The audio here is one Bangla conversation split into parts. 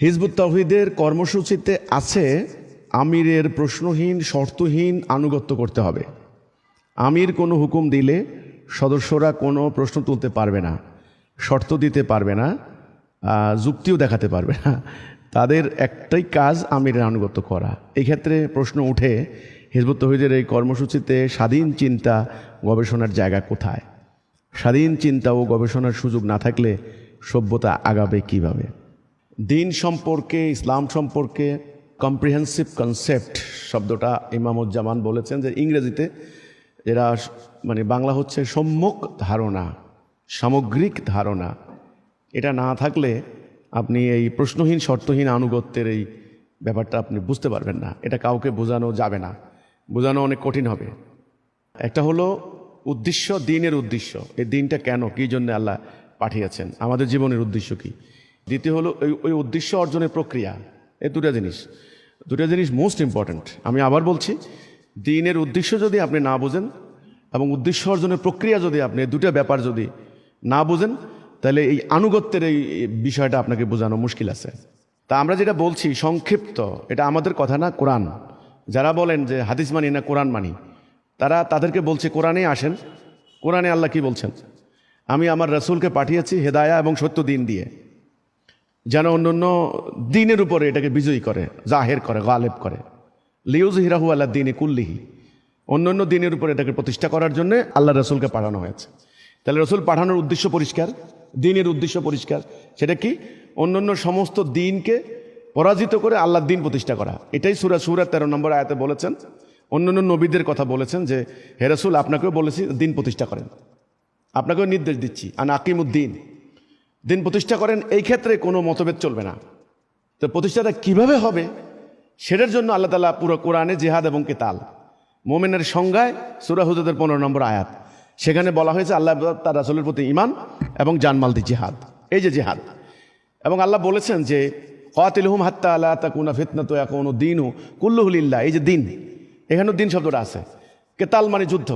হিজবুত তহিদের কর্মসূচিতে আছে, আমিরের প্রশ্নহীন, শর্তহীন আনুগত্য করতে হবে। আমির কোনো হুকুম দিলে সদস্যরা কোনো প্রশ্ন তুলতে পারবে না, শর্ত দিতে পারবে না যুক্তিও দেখাতে পারবে না। তাদের একটাই কাজ আমিরের আনুগত্য করা। এই ক্ষেত্রে প্রশ্ন উঠে, হিজবুত তহিদের এই কর্মসূচিতে স্বাধীন চিন্তা গবেষণার জায়গা কোথায়? স্বাধীন চিন্তা ও গবেষণার সুযোগ না থাকলে সভ্যতা আগাবে কীভাবে? দিন সম্পর্কে, ইসলাম সম্পর্কে কম্প্রিহেন্সিভ কনসেপ্ট শব্দটা ইমামুজ্জামান বলেছেন যে ইংরেজিতে এরা মানে বাংলা হচ্ছে সম্যক ধারণা, সামগ্রিক ধারণা। এটা না থাকলে আপনি এই প্রশ্নহীন, শর্তহীন আনুগত্যের এই ব্যাপারটা আপনি বুঝতে পারবেন না। এটা কাউকে বোঝানো যাবে না। বোঝানো অনেক কঠিন হবে। একটা হলো উদ্দেশ্য, দিনের উদ্দেশ্য। এই দিনটা কেন, কী জন্য আল্লাহ পাঠিয়েছেন? আমাদের জীবনের উদ্দেশ্য কি? দ্বিতীয় হলো ওই ওই উদ্দেশ্য অর্জনের প্রক্রিয়া। এই দুটা জিনিস। দুটা জিনিস মোস্ট ইম্পর্ট্যান্ট আমি আবার বলছি, দিনের উদ্দেশ্য যদি আপনি না বোঝেন এবং উদ্দেশ্য অর্জনের প্রক্রিয়া যদি আপনি দুটা ব্যাপার যদি না বোঝেন, তাহলে এই আনুগত্যের এই এই বিষয়টা আপনাকে বোঝানো মুশকিল আছে। তা আমরা যেটা বলছি, সংক্ষিপ্ত, এটা আমাদের কথা না, কোরআন। যারা বলেন যে হাদিস মানি না কোরআন মানি, তারা তাদেরকে বলছে কোরআনে আসেন। কোরআনে আল্লাহ কি বলছেন? আমি আমার রসুলকে পাঠিয়েছি হেদায়া এবং সত্য দিন দিয়ে। যেন অন্য অন্য দিনের উপরে এটাকে বিজয়ী করে, জাহের করে, গালেব করে। লিউজ হিরাহু আল্লাহ দিনে কুল্লিহি। অন্য অন্য দিনের উপরে এটাকে প্রতিষ্ঠা করার জন্য আল্লাহ রসুলকে পাঠানো হয়েছে। তাহলে রসুল পাঠানোর উদ্দেশ্য পরিষ্কার দিনের উদ্দেশ্য পরিষ্কার। সেটা কি? অন্য অন্য সমস্ত দিনকে পরাজিত করে আল্লাহর দিন প্রতিষ্ঠা করা। এটাই সুরা সুরা তেরো নম্বর আয়াতে বলেছেন। অন্য অন্য নবীদের কথা বলেছেন যে, হে রসুল, আপনাকেও বলেছি দিন প্রতিষ্ঠা করেন। আপনাকেও নির্দেশ দিচ্ছি। আন আকিমুদ্দিন দিন প্রতিষ্ঠা করেন, এই ক্ষেত্রে কোনো মতভেদ চলবে না। তো প্রতিষ্ঠাটা কীভাবে হবে, সেটার জন্য আল্লাহ তালা পুরো কোরআনে জেহাদ এবং কেতাল। মোমেনের সংজ্ঞায় সুরা হুজুদের পনেরো নম্বর আয়াত। সেখানে বলা হয়েছে, আল্লাহ তার রাসুলের প্রতি ইমান এবং জানমাল দি জেহাদ। এই যে জেহাদ। এবং আল্লাহ বলেছেন যে, কাতিলহুম হাত্তা আল্লাহ তাকুনা ফিতনা তো এখন দিনু কুল্লুহুলিল্লাহ এই যে দিন, এখানেও দিন শব্দটা আছে। কেতাল মানে যুদ্ধ।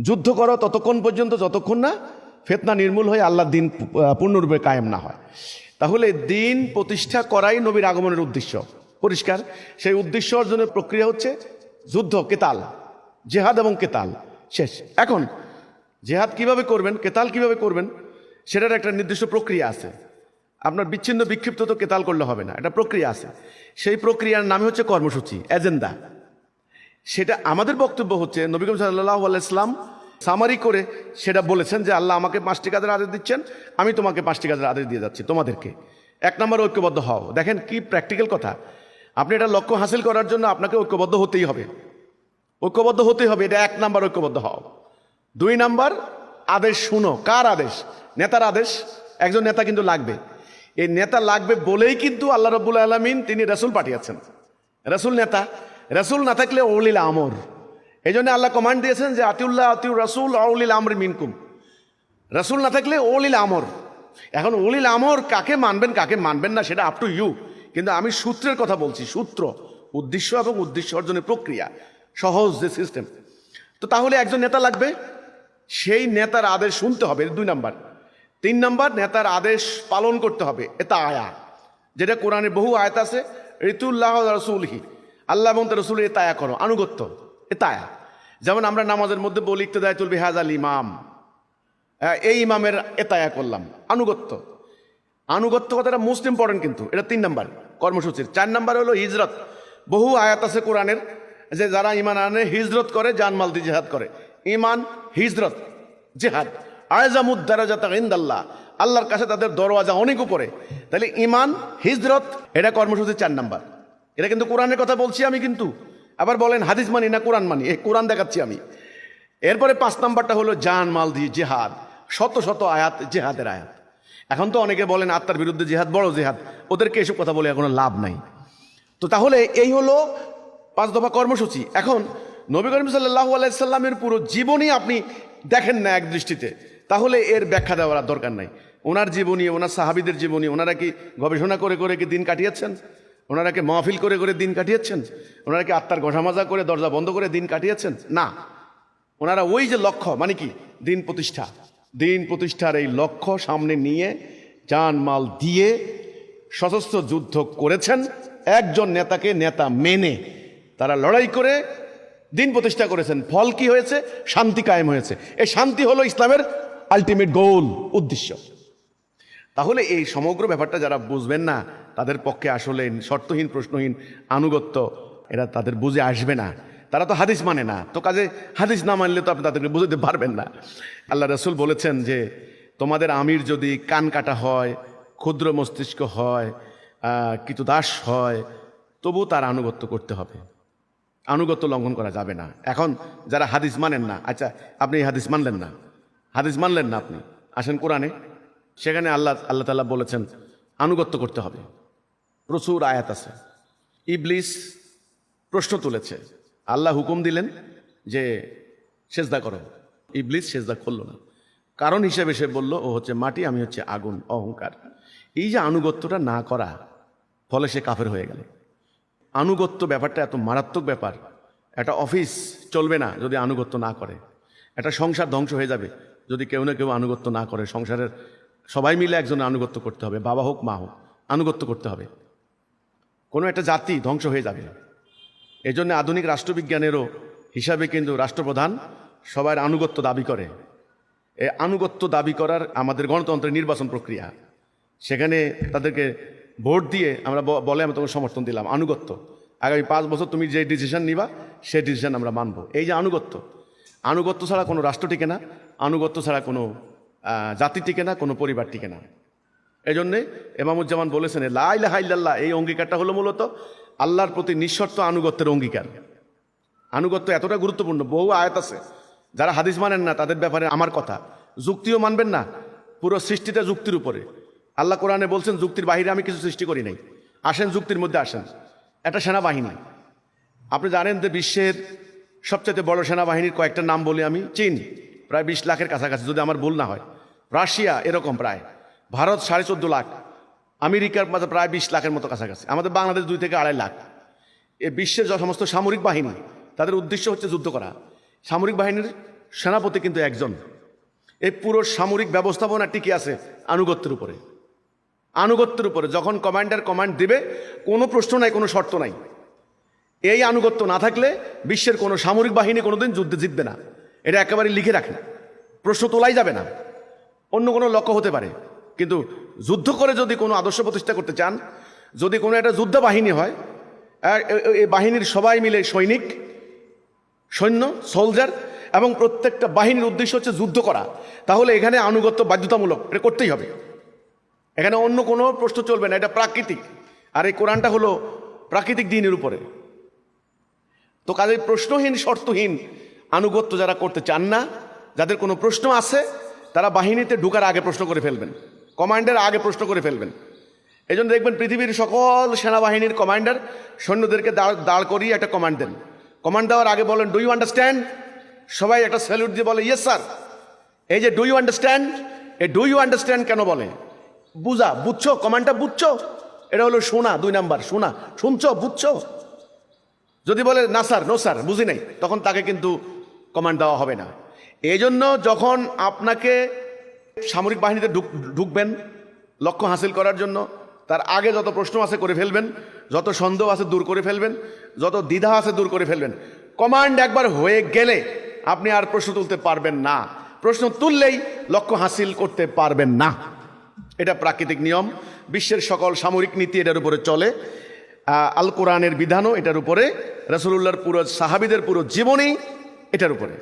যুদ্ধ করো ততক্ষণ পর্যন্ত, যতক্ষণ না ফেতনা নির্মূল হয়ে আল্লাহ দিন পূর্ণরূপে কায়েম না হয়। তাহলে দিন প্রতিষ্ঠা করাই নবীর আগমনের উদ্দেশ্য। পরিষ্কার? সেই উদ্দেশ্য অর্জনের প্রক্রিয়া হচ্ছে যুদ্ধ, কেতাল। জেহাদ এবং কেতাল। শেষ। এখন, জেহাদ কীভাবে করবেন, কেতাল কীভাবে করবেন, সেটার একটা নির্দিষ্ট প্রক্রিয়া আছে। আপনার বিচ্ছিন্ন, বিক্ষিপ্ত তো কেতাল করলে হবে না একটা প্রক্রিয়া আছে। সেই প্রক্রিয়ার নামে হচ্ছে কর্মসূচি, এজেন্ডা। সেটা আমাদের বক্তব্য হচ্ছে নবী করিম সাল্লাহ আলাইসলাম সামারি করে সেটা বলেছেন যে আল্লাহ আমাকে পাঁচটি কাজের আদেশ দিচ্ছেন, আমি তোমাকে পাঁচটি কাজের আদেশ দিয়ে যাচ্ছি, তোমাদেরকে। এক নম্বর, ঐক্যবদ্ধ হও। দেখেন কি প্র্যাকটিক্যাল কথা। আপনি এটা লক্ষ্য হাসিল করার জন্য আপনাকে ঐক্যবদ্ধ হতেই হবে। ঐক্যবদ্ধ হতেই হবে, এটা এক নাম্বার, ঐক্যবদ্ধ হও। দুই নাম্বার, আদেশ শুনো। কার আদেশ? নেতার আদেশ। একজন নেতা কিন্তু লাগবে। এই নেতা লাগবে বলেই কিন্তু আল্লাহ রব্বুল আলমিন তিনি রসুল পাঠিয়েছেন। রসুল নেতা। রসুল না থাকলে ওলিল আমর। এই জন্য আল্লাহ কমান্ড দিয়েছেন যে আতিউল্লাহ আতিউর রসুল আউলিল আমর মিনকুম। রসুল না থাকলে অলিল আমর। এখন অলিল আমর কাকে মানবেন কাকে মানবেন না সেটা আপ টু ইউ কিন্তু আমি সূত্রের কথা বলছি, সূত্র, উদ্দেশ্য এবং উদ্দেশ্য অর্জনের প্রক্রিয়া, সহজ যে সিস্টেম তো তাহলে একজন নেতা লাগবে, সেই নেতার আদেশ শুনতে হবে, দুই নাম্বার। তিন নাম্বার, নেতার আদেশ পালন করতে হবে, এটা আয়া। যেটা কোরআনে বহু আয়াত আছে ঋতুল্লাহ রসুলহি। আল্লাহ তার রসুল এ তায়া করো, আনুগত্য। তায়া। যেমন আমরা নামাজের মধ্যে বলি ইকতদায়তুল বিহাজ আল ইমাম। হ্যাঁ, এই ইমামের এতায়া করলাম। আনুগত্য। আনুগত্য কথাটা মোস্ট ইম্পর্টেন্ট কিন্তু এটা তিন নাম্বার কর্মসূচির। চার নাম্বার হলো হিজরত। বহু আয়াত আছে কোরআনের যে যারা ইমান আনে হিজরত করে জানমাল দিয়ে জেহাদ করে। ইমান হিজরত জেহাদ। আয়জামুদ্দারাজাত ইন্দাল্লাহ। আল্লাহর কাছে তাদের দরওয়াজা অনেক উপরে। তাহলে ইমান হিজরত এটা কর্মসূচির চার নাম্বার। এটা কিন্তু কোরআনের কথা বলছি আমি কিন্তু। আবার বলেন, হাদিস মানি না কোরআন মানি? এই কোরআন দেখাচ্ছি আমি। এরপরে পাঁচ নাম্বারটা হলো জান, মাল দিয়ে জেহাদ। শত শত আয়াত, জেহাদের আয়াত। এখন তো অনেকে বলেন, আত্মার বিরুদ্ধে জেহাদ বড় জেহাদ। ওদেরকে এসব কথা বলে কোনো লাভ নাই। তো তাহলে এই হলো পাঁচ দফা কর্মসূচি। এখন নবী করিম সাল্লাহ আলাইসাল্লামের পুরো জীবনই আপনি দেখেন না এক দৃষ্টিতে। তাহলে এর ব্যাখ্যা দেওয়ার দরকার নাই। ওনার জীবনী, ওনার সাহাবিদের জীবনী, ওনারা কি গবেষণা করে করে কি দিন কাটিয়েছেন? ওনারা কি মাহফিল করে করে দিন কাটিয়েছেন? ওনারা কি আত্মার ঘষামাজা করে দরজা বন্ধ করে দিন কাটিয়েছেন? না। ওনারা ওই যে লক্ষ্য মানে কি? দিন প্রতিষ্ঠা। দিন প্রতিষ্ঠার এই লক্ষ্য সামনে নিয়ে জান মাল দিয়ে সশস্ত্র যুদ্ধ করেছেন। একজন নেতাকে নেতা মেনে তারা লড়াই করে দিন প্রতিষ্ঠা করেছেন। ফল কি হয়েছে? শান্তি কায়েম হয়েছে। এই শান্তি হলো ইসলামের আলটিমেট গোল উদ্দেশ্য। তাহলে এই সমগ্র ব্যাপারটা যারা বুঝবেন না তাদের পক্ষে আসলে শর্তহীন, প্রশ্নহীন, আনুগত্য, এরা তাদের বুঝে আসবে না। তারা তো হাদিস মানে না। তো কাজে হাদিস না মানলে তো আপনি তাদেরকে বুঝতে পারবেন না। আল্লাহ রসুল বলেছেন যে, তোমাদের আমির যদি কান কাটা হয়, ক্ষুদ্র মস্তিষ্ক হয় কিছু দাস হয়, তবু তার আনুগত্য করতে হবে। আনুগত্য লঙ্ঘন করা যাবে না। এখন যারা হাদিস মানেন না আচ্ছা আপনি এই হাদিস মানলেন না। হাদিস মানলেন না আপনি। আসেন কোরআনে। সেখানে আল্লাহ আল্লাহ তাল্লাহ বলেছেন, আনুগত্য করতে হবে। প্রচুর আয়াত আছে। ইবলিস প্রশ্ন তুলেছে। আল্লাহ হুকুম দিলেন যে, সেজদা করো। ইবলিস সেজদা করল না। কারণ হিসেবে সে বলল, ও হচ্ছে মাটি, আমি হচ্ছে আগুন, অহংকার। এই যে আনুগত্যটা না করা, ফলে সে কাফের হয়ে গেল। আনুগত্য ব্যাপারটা এত মারাত্মক ব্যাপার, একটা অফিস চলবে না যদি আনুগত্য না করে। একটা সংসার ধ্বংস হয়ে যাবে যদি কেউ না কেউ আনুগত্য না করে। সংসারের সবাই মিলে একজনের আনুগত্য করতে হবে, বাবা হোক, মা হোক, আনুগত্য করতে হবে। কোনো একটা জাতি ধ্বংস হয়ে যাবে। এই জন্য আধুনিক রাষ্ট্রবিজ্ঞানেরও হিসাবে কিন্তু রাষ্ট্রপ্রধান সবার আনুগত্য দাবি করে। এই আনুগত্য দাবি করার আমাদের গণতন্ত্রের নির্বাচন প্রক্রিয়া। সেখানে তাদেরকে ভোট দিয়ে আমরা বলে আমরা তোমাকে সমর্থন দিলাম, আনুগত্য। আগামী পাঁচ বছর তুমি যে ডিসিশন নিবা সেই ডিসিশন আমরা মানব। এই যে আনুগত্য আনুগত্য ছাড়া কোনো রাষ্ট্র টিকে না, আনুগত্য ছাড়া কোনো জাতি টিকে না, কোনো পরিবার টিকে না। এই জন্যে এমামুজ্জামান বলেছেন লাইলা হাইল্লাহ এই অঙ্গীকারটা হলো মূলত আল্লাহর প্রতি নিঃশর্ত আনুগত্যের অঙ্গীকার। আনুগত্য এতটা গুরুত্বপূর্ণ, বহু আয়াত আছে, যারা হাদিস মানেন না, তাদের ব্যাপারে আমার কথা। যুক্তিও মানবেন না, পুরো সৃষ্টিটা যুক্তির উপরে। আল্লাহ কোরআনে বলছেন, যুক্তির বাহিরে আমি কিছু সৃষ্টি করি নাই। আসেন, যুক্তির মধ্যে আসেন। একটা সেনাবাহিনী। আপনি জানেন যে বিশ্বের সবচেয়ে বড় সেনাবাহিনীর কয়েকটা নাম বলি আমি, চীন, প্রায় বিশ লাখের কাছাকাছি, যদি আমার ভুল না হয়। রাশিয়া এরকম প্রায়। ভারত সাড়ে চোদ্দ লাখ, আমেরিকার মধ্যে প্রায় বিশ লাখের মতো কাছাকাছি। আমাদের বাংলাদেশ দুই থেকে আড়াই লাখ। এ বিশ্বের সমস্ত সামরিক বাহিনী, তাদের উদ্দেশ্য হচ্ছে যুদ্ধ করা। সামরিক বাহিনীর সেনাপতি কিন্তু একজন। এই পুরো সামরিক ব্যবস্থাপনা টিকে আছে আনুগত্যের উপরে। আনুগত্যের উপরে, যখন কমান্ডার কমান্ড দেবে, কোনো প্রশ্ন নাই, কোনো শর্ত নাই। এই আনুগত্য না থাকলে বিশ্বের কোনো সামরিক বাহিনী কোনোদিন যুদ্ধে জিতবে না। এটা একেবারে লিখে রাখেন প্রশ্ন তোলাই যাবে না। অন্য কোনো লক্ষ্য হতে পারে। কিন্তু যুদ্ধ করে যদি কোনো আদর্শ প্রতিষ্ঠা করতে চান, যদি কোনো একটা যুদ্ধ বাহিনী হয় এই বাহিনীর সবাই মিলে সৈনিক, সৈন্য সোলজার এবং প্রত্যেকটা বাহিনীর উদ্দেশ্য হচ্ছে যুদ্ধ করা, তাহলে এখানে আনুগত্য বাধ্যতামূলক এটা করতেই হবে। এখানে অন্য কোনো প্রশ্ন চলবে না, এটা প্রাকৃতিক। আর এই কোরআনটা হলো প্রাকৃতিক দিনের উপরে। তো কাজে প্রশ্নহীন, শর্তহীন আনুগত্য যারা করতে চান না, যাদের কোনো প্রশ্ন আছে, তারা বাহিনীতে ঢুকার আগে প্রশ্ন করে ফেলবেন। কমান্ডার আগে প্রশ্ন করে ফেলবেন। এই জন্য দেখবেন পৃথিবীর সকল সেনাবাহিনীর কমান্ডার সৈন্যদেরকে দাঁড় দাঁড় করিয়ে একটা কমান্ড দেন। কমান্ড দেওয়ার আগে বলেন ডু ইউ আন্ডারস্ট্যান্ড সবাই একটা স্যালুট দিয়ে বলে ইয়েস স্যার এই যে ডু ইউ আন্ডারস্ট্যান্ড এই ডু ইউ আন্ডারস্ট্যান্ড কেন বলে? বুঝা, বুঝছ কমান্ডটা বুঝছ? এটা হলো শোনা, দুই নাম্বার, শোনা, শুনছো, বুঝছ? যদি বলে, না স্যার নো স্যার বুঝি নাই, তখন তাকে কিন্তু কমান্ড দেওয়া হবে না। এই জন্য যখন আপনাকে সামরিক বাহিনীতে ঢুক, ঢুকবেন, লক্ষ্য হাসিল করার জন্য। তার আগে যত প্রশ্ন আছে করে ফেলবেন, যত সন্দেহ আছে দূর করে ফেলবেন, যত দ্বিধা আছে দূর করে ফেলবেন। কমান্ড একবার হয়ে গেলে আপনি আর প্রশ্ন তুলতে পারবেন না। প্রশ্ন তুললেই লক্ষ্য হাসিল করতে পারবেন না। এটা প্রাকৃতিক নিয়ম। বিশ্বের সকল সামরিক নীতি এটার উপরে চলে। আল কোরআনের বিধানও এটার উপরে। রসুল্লাহর পুরো সাহাবিদের পুরো জীবনী এটার উপরে।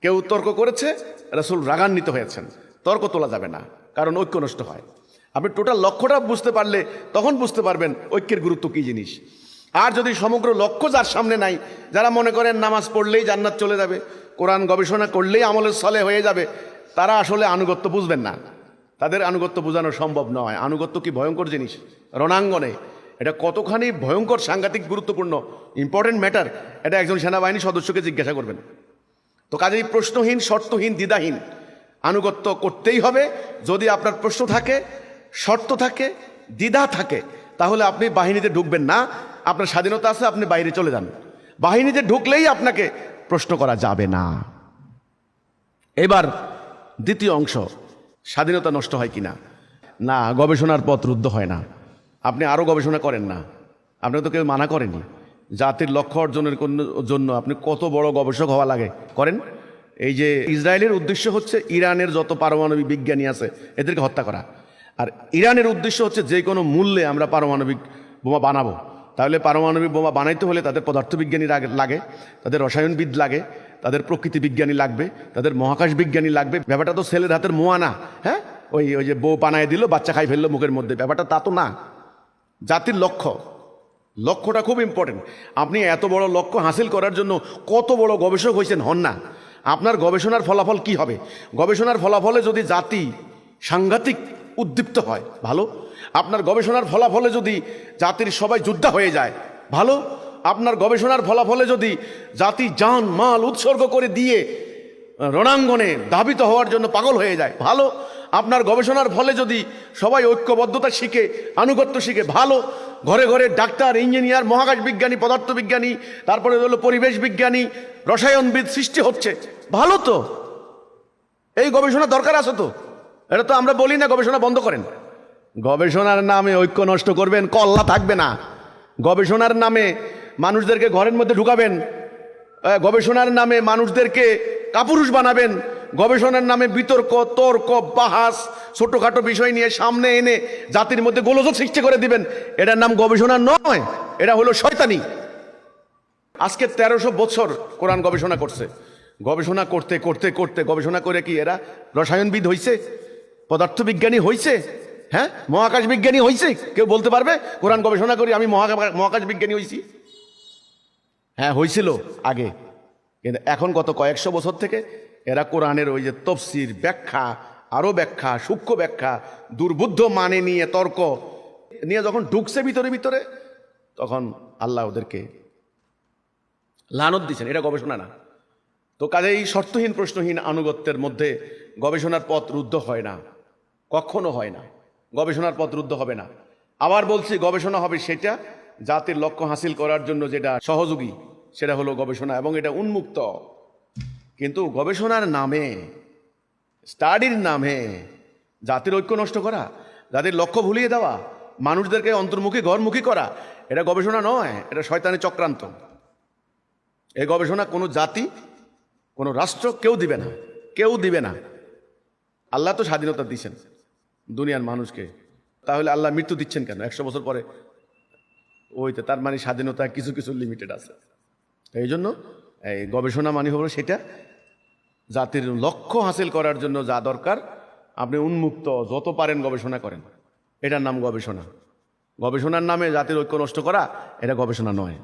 কেউ তর্ক করেছে, রসুল রাগান্বিত হয়েছেন। তর্ক তোলা যাবে না, কারণ ঐক্য নষ্ট হয়। আপনি টোটাল লক্ষ্যটা বুঝতে পারলে তখন বুঝতে পারবেন ঐক্যের গুরুত্ব কী জিনিস। আর যদি সমগ্র লক্ষ্য যার সামনে নাই, যারা মনে করেন নামাজ পড়লেই জান্নাত চলে যাবে, কোরআন গবেষণা করলেই আমলের সলে হয়ে যাবে, তারা আসলে আনুগত্য বুঝবেন না। তাদের আনুগত্য বোঝানো সম্ভব নয়। আনুগত্য কি ভয়ঙ্কর জিনিস? রণাঙ্গনে। এটা কতখানি ভয়ঙ্কর, সাংঘাতিক, গুরুত্বপূর্ণ ইম্পর্টেন্ট ম্যাটার এটা একজন সেনাবাহিনী সদস্যকে জিজ্ঞাসা করবেন। তো কাজেই প্রশ্নহীন, শর্তহীন, দ্বিধাহীন। আনুগত্য করতেই হবে। যদি আপনার প্রশ্ন থাকে, শর্ত থাকে, দ্বিধা থাকে, তাহলে আপনি বাহিনীতে ঢুকবেন না। আপনার স্বাধীনতা আছে, আপনি বাইরে চলে যান। বাহিনীতে ঢুকলেই আপনাকে প্রশ্ন করা যাবে না। এবার দ্বিতীয় অংশ, স্বাধীনতা নষ্ট হয় কিনা? না না গবেষণার পথ রুদ্ধ হয় না। আপনি আরও গবেষণা করেন না। আপনাকে তো কেউ মানা করেনি। জাতির লক্ষ্য অর্জনের জন্য আপনি কত বড় গবেষক হওয়া লাগে। করেন? এই যে ইসরায়েলের উদ্দেশ্য হচ্ছে ইরানের যত পারমাণবিক বিজ্ঞানী আছে এদেরকে হত্যা করা। আর ইরানের উদ্দেশ্য হচ্ছে যে কোনো মূল্যে আমরা পারমাণবিক বোমা বানাবো। তাহলে পারমাণবিক বোমা বানাইতে হলে তাদের পদার্থবিজ্ঞানী লাগে, তাদের রসায়নবিদ লাগে, তাদের প্রকৃতি বিজ্ঞানী লাগবে, তাদের মহাকাশ বিজ্ঞানী লাগবে। ব্যাপারটা তো ছেলের হাতের মোয়া না হ্যাঁ? ওই ওই যে বউ পানায় দিল, বাচ্চা খাই ফেলল মুখের মধ্যে। ব্যাপারটা তা তো না। জাতির লক্ষ্য। লক্ষ্যটা খুব ইম্পর্টেন্ট আপনি এত বড় লক্ষ্য হাসিল করার জন্য কত বড় গবেষক হয়েছেন, হন না। আপনার গবেষণার ফলাফল কি হবে? গবেষণার ফলাফলে যদি জাতি সাংঘাতিক উদ্দীপ্ত হয়, ভালো? আপনার গবেষণার ফলাফলে যদি জাতির সবাই যোদ্ধা হয়ে যায়, ভালো? আপনার গবেষণার ফলাফলে যদি জাতি যান মাল, উৎসর্গ করে দিয়ে রণাঙ্গনে দাবিত হওয়ার জন্য পাগল হয়ে যায়, ভালো? আপনার গবেষণার ফলে যদি সবাই ঐক্যবদ্ধতা শিখে, আনুগত্য শিখে, ভালো, ঘরে ঘরে ডাক্তার, ইঞ্জিনিয়ার, মহাকাশ বিজ্ঞানী, পদার্থবিজ্ঞানী, তারপরে হলো পরিবেশ বিজ্ঞানী, রসায়নবিদ সৃষ্টি হচ্ছে। ভালো তো। এই গবেষণা দরকার আছে তো। এটা তো আমরা বলি না গবেষণা বন্ধ করেন। গবেষণার নামে ঐক্য নষ্ট করবেন, কল্লা থাকবে না। গবেষণার নামে মানুষদেরকে ঘরের মধ্যে ঢুকাবেন। গবেষণার নামে মানুষদেরকে কাপুরুষ বানাবেন। গবেষণার নামে বিতর্ক, তর্ক, বাহাস, ছোটোখাটো বিষয় নিয়ে সামনে এনে জাতির মধ্যে গোলযোগ সৃষ্টি করে দিবেন। এটার নাম গবেষণা নয়, এটা হলো শয়তানি। আজকে তেরোশো বছর কোরআন গবেষণা করছে। গবেষণা করতে করতে করতে, গবেষণা করে কি এরা রসায়নবিদ হইছে? পদার্থবিজ্ঞানী হইছে? হ্যাঁ? মহাকাশ বিজ্ঞানী হইছে? কেউ বলতে পারবে? কোরআন গবেষণা করি, আমি মহাকা- মহাকাশ বিজ্ঞানী হইছি। হ্যাঁ হয়েছিল আগে। কিন্তু এখন গত কয়েকশো বছর থেকে এরা কোরআনের ওই যে তফসির ব্যাখ্যা আরও ব্যাখ্যা, সূক্ষ্ম ব্যাখ্যা, দুর্বুদ্ধ মানে নিয়ে তর্ক নিয়ে যখন ঢুকছে ভিতরে ভিতরে, তখন আল্লাহ ওদেরকে লানত দিচ্ছেন। এটা গবেষণা না। তো কাজেই শর্তহীন, প্রশ্নহীন আনুগত্যের মধ্যে গবেষণার পথ রুদ্ধ হয় না। কখনো হয় না। গবেষণার পথ রুদ্ধ হবে না। আবার বলছি গবেষণা হবে সেটা জাতির লক্ষ্য হাসিল করার জন্য যেটা সহযোগী সেটা হলো গবেষণা এবং এটা উন্মুক্ত। কিন্তু গবেষণার নামে, স্টাডির নামে জাতির ঐক্য নষ্ট করা, জাতির লক্ষ্য ভুলিয়ে দেওয়া, মানুষদেরকে অন্তর্মুখী, ঘরমুখী করা, এটা গবেষণা নয়, এটা শয়তানের চক্রান্ত। এই গবেষণা কোনো জাতি, কোনো রাষ্ট্র কেউ দিবে না, কেউ দিবে না। আল্লাহ তো স্বাধীনতা দিচ্ছেন দুনিয়ার মানুষকে। তাহলে আল্লাহ মৃত্যু দিচ্ছেন কেন? একশো বছর পরে? ওই তো তার মানে স্বাধীনতা কিছু কিছু লিমিটেড আছে। এই জন্য এই গবেষণা মানে হলো সেটা, জাতির লক্ষ্য হাসিল করার জন্য যা দরকার, আপনি উন্মুক্ত, যত পারেন গবেষণা করেন। এটার নাম গবেষণা। গবেষণার নামে জাতির ঐক্য নষ্ট করা, এটা গবেষণা নয়।